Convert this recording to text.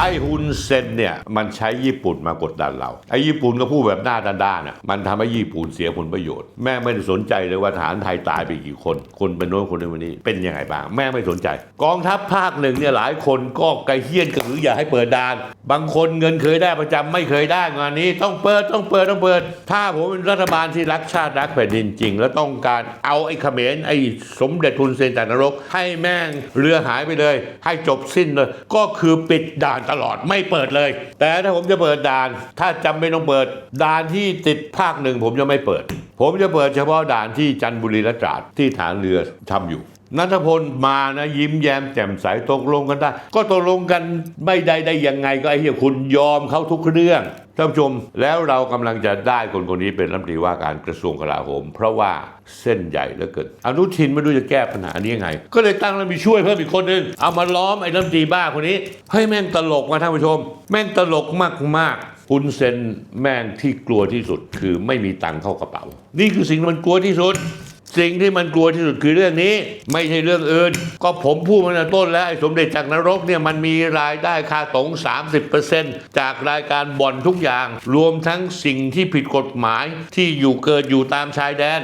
ไอ้ฮุนเซนเนี่ยมันใช้ญี่ปุ่นมากดดันเราไอ้ญี่ปุ่นก็พูดแบบหน้าด้านๆอะมันทำให้ญี่ปุ่นเสียผลประโยชน์ แม่ไม่ได้สนใจเลยว่าทหารไทยตายไปกี่คน คนเป็นโน้นคนนี้วันนี้เป็นยังไงบ้าง แม่ไม่สนใจ กองทัพภาคหนึ่งเนี่ยหลายคนก็ไกลเฮี้ยนกระหืออยากให้เปิดด่าน บางคนเงินเคยได้ประจำไม่เคยได้งานนี้ ต้องเปิดต้องเปิดต้องเปิด ถ้าผมเป็นรัฐบาลที่รักชาติรักแผ่นดินจริง แล้วต้องการเอาไอ้เขมรไอ้สมเด็จทุนเซนจากนรก ให้แม่งเรือหายไปเลย ให้จบสิ้นเลยก็คือปิดด่านตลอดไม่เปิดเลย แต่ถ้าผมจะเปิดด่าน ถ้าจำเป็นต้องเปิด ด่านที่ติดภาคหนึ่งผมจะไม่เปิด ผมจะเปิดเฉพาะด่านที่จันทบุรีและตราดที่ฐานเรือทำอยู่นัทพลมานะยิ้มแย้มแจ่มใสตกลงกันได้ ก็ตกลงกันไม่ได้ได้ยังไงก็ไอ้เหี้ยคุณยอมเขาทุกเรื่อง ท่านผู้ชมแล้วเรากำลังจะได้คนคนนี้เป็นรัฐมนตรีว่าการกระทรวงกลาโหม เพราะว่าเส้นใหญ่เหลือเกินอนุทินไม่รู้จะแก้ปัญหานี้ยังไง ก็เลยตั้งรัฐมนตรีช่วยเพิ่มอีกคนนึงเอามาล้อมไอ้รัฐมนตรีบ้าคนนี้เฮ้ยแม่งตลกมาท่านผู้ชม แม่งตลกมากๆคุณเซนแม่งที่กลัวที่สุดคือไม่มีตังค์เข้ากระเป๋า นี่คือสิ่งมันกลัวที่สุด สิ่งที่มันกลัวที่สุดคือเรื่องนี้ ไม่ใช่เรื่องอื่น ก็ผมพูดมาตั้งต้นแล้วไอ้สมเด็จจากนรกเนี่ยมันมีรายได้ค่าตรง30%จากรายการบ่อนทุกอย่าง รวมทั้งสิ่งที่ผิดกฎหมายที่อยู่เกิดอยู่ตามชายแดน